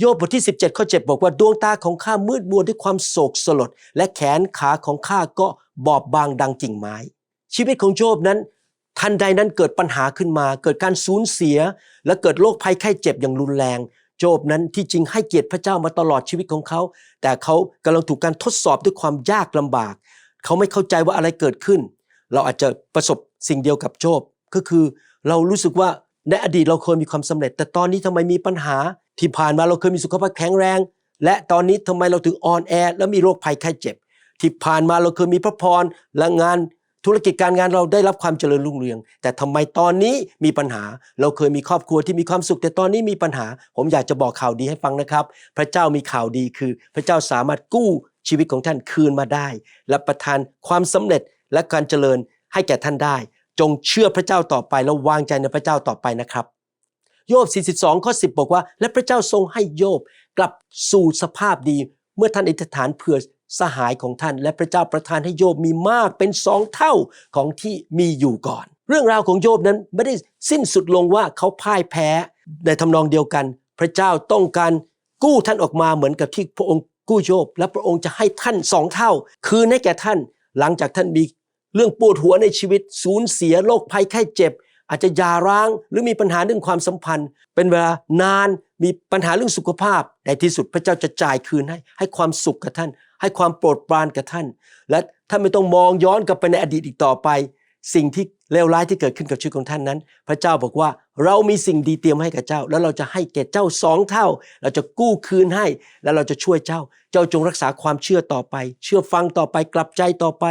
โยบบทที่ 17 ข้อ 7 บอกว่าดวงตาของข้ามืดมัวด้วยความโศกสลด และแขนขาของข้าก็บอบบางดังกิ่งไม้ ชีวิตของโยบนั้น ทันใดนั้นเกิดปัญหาขึ้นมา เกิดการสูญเสีย และเกิดโรคภัยไข้เจ็บอย่างรุนแรงโจบนั้นที่จริงให้เกียรติพระเจ้ามาตลอดชีวิตของเขา แต่เขากำลังถูกการทดสอบด้วยความยากลำบาก เขาไม่เข้าใจว่าอะไรเกิดขึ้น เราอาจจะประสบสิ่งเดียวกับโจบก็คือ เรารู้สึกว่า ในอดีตเราเคยมีความสำเร็จ แต่ตอนนี้ทำไมมีปัญหา ที่ผ่านมาเราเคยมีสุขภาพแข็งแรง และตอนนี้ทำไมเราถึงอ่อนแอ และมีโรคภัยไข้เจ็บ ที่ผ่านมาเราเคยมีพระพรและงานธุรกิจการงานเราได้รับความเจริญรุ่งเรือง แต่ทำไมตอนนี้มีปัญหา เราเคยมีครอบครัวที่มีความสุข แต่ตอนนี้มีปัญหา ผมอยากจะบอกข่าวดีให้ฟังนะครับ พระเจ้ามีข่าวดีคือ พระเจ้าสามารถกู้ชีวิตของท่านคืนมาได้ และประทานความสำเร็จและการเจริญให้แก่ท่านได้ จงเชื่อพระเจ้าต่อไปแล้ววางใจในพระเจ้าต่อไปนะครับ โยบ 42 ข้อ 10 บอกว่า และพระเจ้าทรงให้โยบกลับสู่สภาพดี เมื่อท่านอธิษฐานเผื่อสหายของท่าน และพระเจ้าประทานให้โยบมีมากเป็นสองเท่าของที่มีอยู่ก่อน เรื่องราวของโยบนั้นไม่ได้สิ้นสุดลงว่าเขาพ่ายแพ้ในทำนองเดียวกัน พระเจ้าต้องการกู้ท่านออกมาเหมือนกับที่พระองค์กู้โยบ และพระองค์จะให้ท่านสองเท่า คืนให้แก่ท่านหลังจากท่านมี เรื่องปวดหัวในชีวิต สูญเสียโรคภัยไข้เจ็บ อาจจะยาร้างหรือมีปัญหาเรื่องความสัมพันธ์ เป็นเวลานานมีปัญหาเรื่องสุขภาพ ในที่สุดพระเจ้าจะจ่ายคืนให้ ให้ความสุขกับท่าน ให้ความโปรดปรานกับท่าน และท่านไม่ต้องมองย้อนกลับไปในอดีตอีกต่อไป สิ่งที่ เลวร้ายที่เกิดขึ้นกับชีวิตของท่านนั้น พระเจ้าบอกว่าเรามีสิ่งดีเตรียมให้กับเจ้า แล้วเราจะให้แก่เจ้าสองเท่า เราจะกู้คืนให้ แล้วเราจะช่วยเจ้า เจ้าจงรักษาความเชื่อต่อไป เชื่อฟังต่อไปกลับใจต่อไป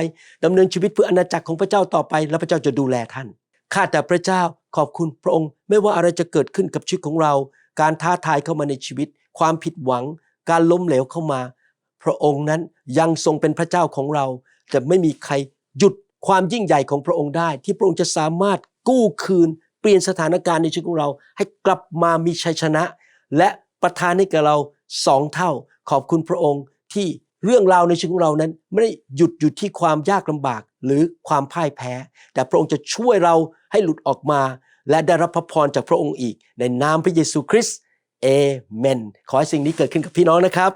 ดำเนินชีวิตเพื่ออาณาจักรของพระเจ้าต่อไป แล้วพระเจ้าจะดูแลท่านข้าแต่พระเจ้าขอบคุณพระองค์ ไม่ว่าอะไรจะเกิดขึ้นกับชีวิตของเรา การท้าทายเข้ามาในชีวิต ความผิดหวัง การล้มเหลวเข้ามา พระองค์นั้นยังทรงเป็นพระเจ้าของเราจะไม่มีใครหยุด ความยิ่งใหญ่ของพระองค์ได้ ที่พระองค์จะสามารถกู้คืน เปลี่ยนสถานการณ์ในชีวิตของเรา ให้กลับมามีชัยชนะ และประทานให้แก่เราสองเท่า ขอบคุณพระองค์ที่เรื่องราวในชีวิตของเรานั้น ไม่ได้หยุดอยู่ที่ความยากลำบากหรือความพ่ายแพ้ แต่พระองค์จะช่วยเราให้หลุดออกมา และได้รับพระพรจากพระองค์อีก ในนามพระเยซูคริสต์เอเมน ขอให้สิ่งนี้เกิดขึ้นกับพี่น้องนะครับ